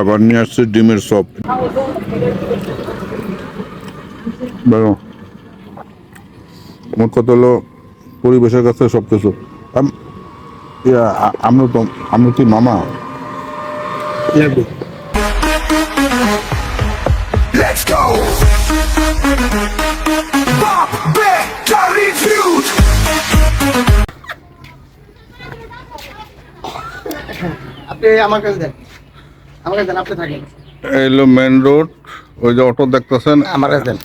আবার নিয়ে আসছে ডিমের দেখো মোট কথা হলো পরিবেশের কাছে সব কিছু আমরা তো আমরা কি মামা? আপনি আমার কাছে দেন আমার কাছে দেন আপনি থাকেন। এই হলো মেন রোড ওই যে অটো দেখতেছেন। আমার কাছে দেন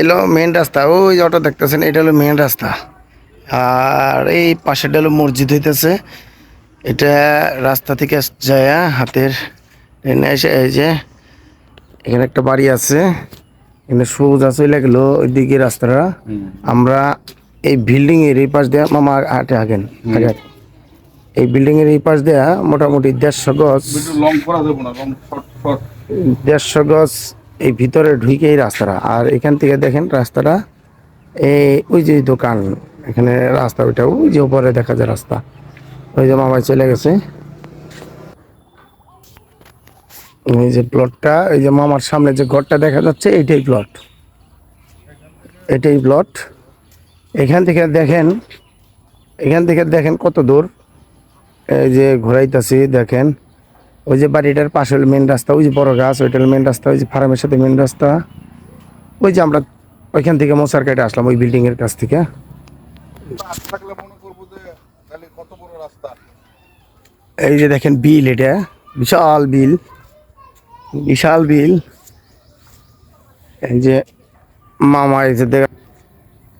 এলো মেন রাস্তা ওই যে অটো দেখতেছেন এটা হলো মেন রাস্তা। আর এই পাশেটা হলো মসজিদ হইতেছে। এটা রাস্তা থেকে যায় হাতের এনে এসে এই যে এখানে একটা বাড়ি আছে। এখানে সোজা চলে গেলো ওইদিকে রাস্তাটা। আমরা এই বিল্ডিং এর এই পাশ দিয়ে মামা হাটে আগেন আগে এই বিল্ডিং এর এই পাশ দেয়া মোটামুটি দেড়শো গজ দেড়শো গজ এই ভিতরে ঢুকে এই রাস্তাটা। আর এখান থেকে দেখেন রাস্তাটা এই ওই যে দোকান, এখানে রাস্তা ওইটা, ওই যে উপরে দেখা যায় রাস্তা। ওই যে মামাই চলে গেছে। এই যে প্লটটা, এই যে মামার সামনে যে ঘরটা দেখা যাচ্ছে, এইটাই প্লট। এটাই প্লট। এখান থেকে দেখেন, এখান থেকে দেখেন কত দূর। এই যে ঘোরাইতাছি, দেখেন। ওই যে বাড়িটার পাশে মেন রাস্তা, ওই যে বড় গাছ ওইটা মেন রাস্তা, ওই যে ফার্মের সাথে মেন রাস্তা। ওই যে আমরা ওইখান থেকে মোসার কেটে আসলাম, ওই বিল্ডিং এর কাছ থেকে। এই যে দেখেন বিল এটা, বিশাল বিল বিশাল বিল। এই যে মামা এই যে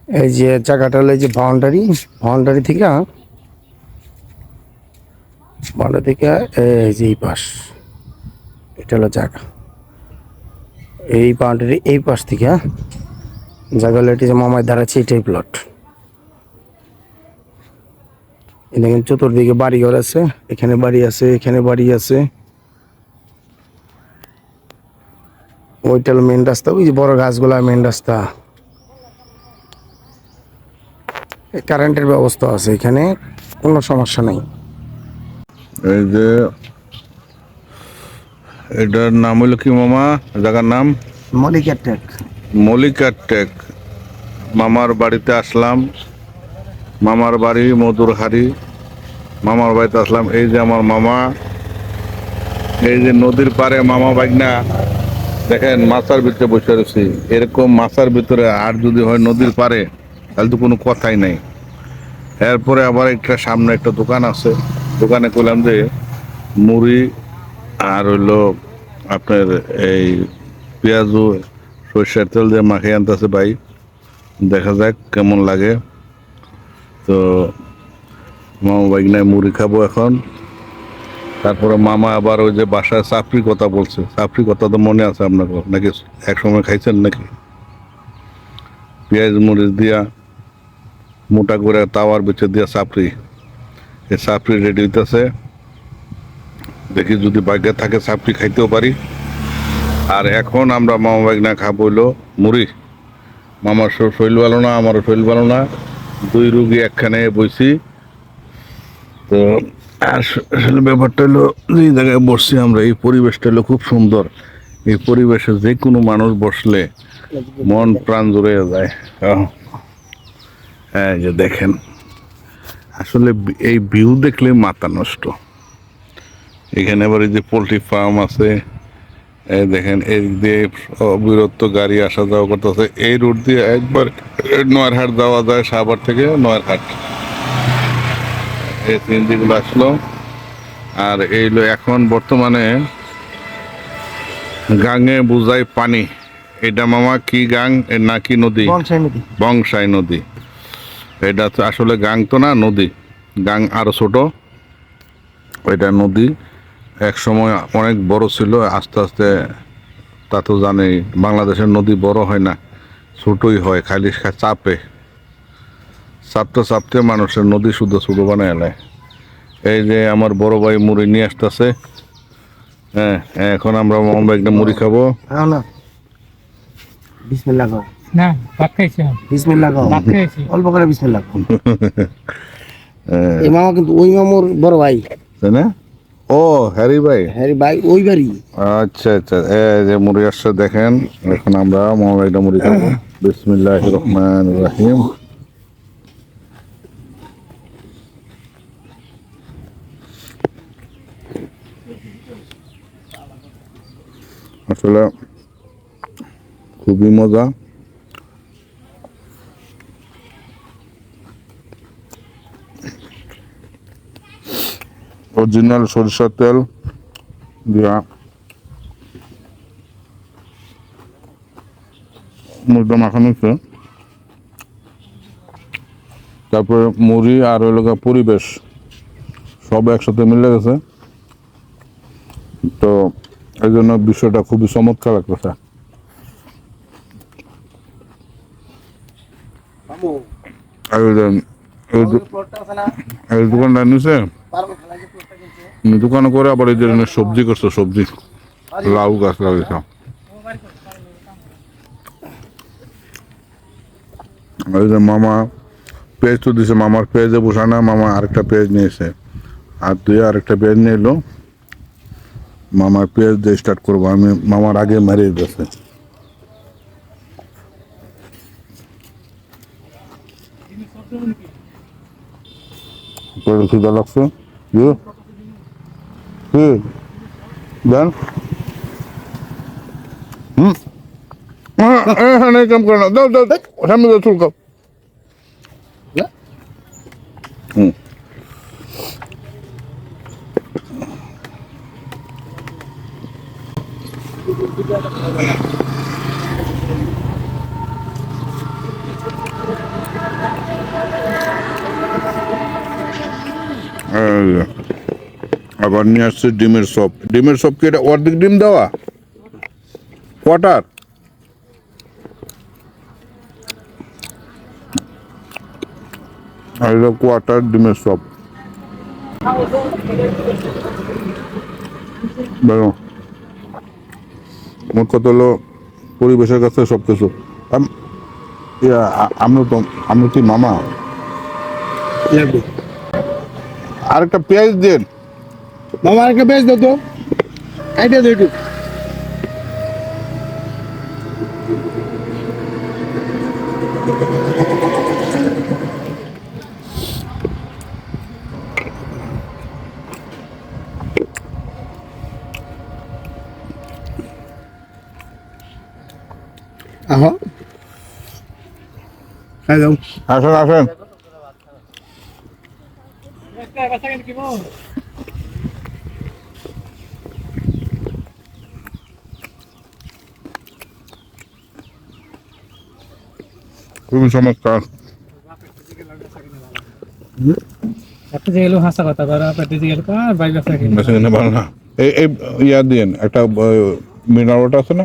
এই যে জায়গাটা হলো এই যে বাউন্ডারি বাউন্ডারি থেকে বাউন্ডারি থেকে এই যে এই পাশ, এটা হলো জায়গা এই বাউন্ডারি এই পাশ থেকে জায়গা হলো এটি যে মামায় দাঁড়াচ্ছে, এটাই প্লট দেখেন চতুর্দিকে বাড়ি ঘর আছে, এখানে বাড়ি আছে, এখানে বাড়ি আছে। ওইটা হলো মেন রাস্তা, ওই যে বড় গাছগুলা মেন রাস্তা। কারেন্টের ব্যবস্থা আছে এখানে, কোনো সমস্যা নেই। এই যে এটার নাম হলো কি মামা? জায়গার নাম? মলিকার টেক। মল্লিকার টেক। মামার বাড়িতে আসলাম। মামার বাড়ি মধুরহারি মামার বাড়িতে আসলাম। এই যে আমার মামা। এই যে নদীর পারে মামা বাইকনা দেখেন মাছার ভিতরে বসে রয়েছি। এরকম মাছার ভিতরে আর যদি হয় নদীর পারে তাহলে তো কোনো কথাই নাই। এরপরে আবার একটা সামনে একটা দোকান আছে। দোকানে করলাম যে মুড়ি আর হইল আপনার এই পেঁয়াজু, সরষের তেল দিয়ে মাখিয়ে আনতেছে ভাই। দেখা যাক কেমন লাগে। তো মামা বাইক নাই মুড়ি খাব এখন। তারপরে মামা আবার ওই যে বাসায় চাপড়ি কথা বলছে। চাপড়ি কথা তো মনে আছে আপনার নাকি এক সময় খাইছেন নাকি? পেঁয়াজ মরিচ দিয়া মোটা করে তাওয়ার ভিতরে দিয়া চাপড়ি চাপড়ি রেডি হইতেছে। দেখি যদি বাইকে থাকে চাপড়ি খাইতেও পারি। আর এখন আমরা মামা বাইক না খাব হইল মুড়ি। মামার শরীর ভালো না, আমারও শরীর ভালো না। দুই রুগী একখানে বইছি। তো, আর আসলে ব্যাপারটা হলো যে জায়গায় বসছি আমরা, এই পরিবেশটা হলো খুব সুন্দর। এই পরিবেশে যে কোনো মানুষ বসলে মন প্রাণ জুড়ে যায়। হ্যাঁ যে দেখেন। আসলে এই ভিউ দেখলে মাথা নষ্ট। এখানে আবার এই যে পোলট্রি ফার্ম আছে দেখেন এই দিয়ে অবিরত গাড়ি আসা যাওয়া করতেছে এই রোড দিয়ে একবার নয়ারহাট যাওয়া যায় সাভার থেকে নয়ারহাট। এই সিএনজিগুলো আসলো আর এইলো এখন বর্তমানে গাঙে বুঝাই পানি। এটা মামা কি গাং নাকি নদী? নদী। বংশাই নদী। এটা আসলে গাং তো না, নদী। গাং আরও ছোট। ওইটা নদী। এক সময় অনেক বড় ছিল, আস্তে আস্তে তা তো জানেই, বাংলাদেশের নদী বড় হয় না, ছোটই হয়, খালি চাপে। চাপতে চাপতে মানুষের নদী শুদ্ধ ছোট বানায় এলায় এই যে আমার বড় ভাই মুড়ি নিয়ে আসতেছে হ্যাঁ এখন আমরা একটা মুড়ি খাব। বিসমিল্লাহ না ভাত খাইছি আমি। বিসমিল্লাহ খাও ভাত খাইছি। অল্প করে বিসমিল্লাহ খাও এই মামা কিন্তু ওই মামুর বড় ভাই। তাই না? ও হ্যারি ভাই? ভাই ওই বাড়ি। আচ্ছা আচ্ছা। এই যে মুড়ি আসছে দেখেন। এখন আমরা মোহাম্মদ একটা মুড়ি খাব। বিসমিল্লাহ রহমান রাহিম। আসলে খুবই মজা। অরিজিনাল সরিষার তেল দিয়া মুড়িটা মাখানো হচ্ছে তারপরে মুড়ি আর ওই লোকা পরিবেশ সব একসাথে মিলে গেছে। তো এই জন্য বিষয়টা খুবই চমৎকার লাগতেছে। এই দোকানটা নিছে দোকানে করে আবার এই এখানে সবজি করছে, সবজি। লাউ গাছ লাগিয়েছে। যে মামা পেজ তো দিছে, মামার পেজে বসা না, মামা আরেকটা পেজ নিয়েছে। আর তুই আরেকটা পেজ নিয়ে এলো মামার পেজ দিয়ে স্টার্ট করব। আমি মামার আগে মারিয়ে গেছে খিদা লাগছে কি কি দেন হুম এখানে কাম করে না দাও দাও সামনে দাও চুলকাও হুম এই যে। আবার নিয়ে আসছে ডিমের সপ ডিমের সপ কি এটা অর্ধেক ডিম দেওয়া? কোয়াটার আর এটা কোয়াটার ডিমের সপ বেরো। মোট কথা হলো পরিবেশের কাছে সব কিছু আম- আমরা তো আমরা কি মামা? আরেকটা পেঁয়াজ দেন। মামা আরেকটা বেশ দাও তো। আইডিয়া দাও একটু। আহো। আসেন আসেন। খুবই চমৎকার। একটা যে গেলো হাসা কথা করা পেটে যে গেলো আর বাইরে ব্যবসা কিনে। ভালো না। এই এই ইয়া দিন একটা ওয়াটার আছে না?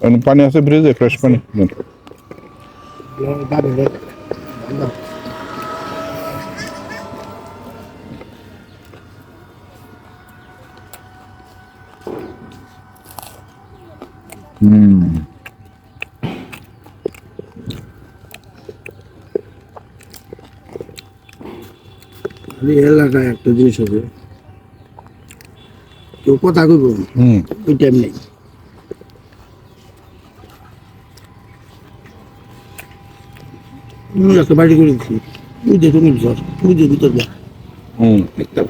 এখানে পানি আছে ফ্রিজে ফ্রেশ পানি। হুম। এলাকায় একটা জিনিস হবে। কেউ কথা কইব? ওই টাইম নেই। একটা বাড়ি করে দিচ্ছি তুই দেখুন তুই যে তোর একটা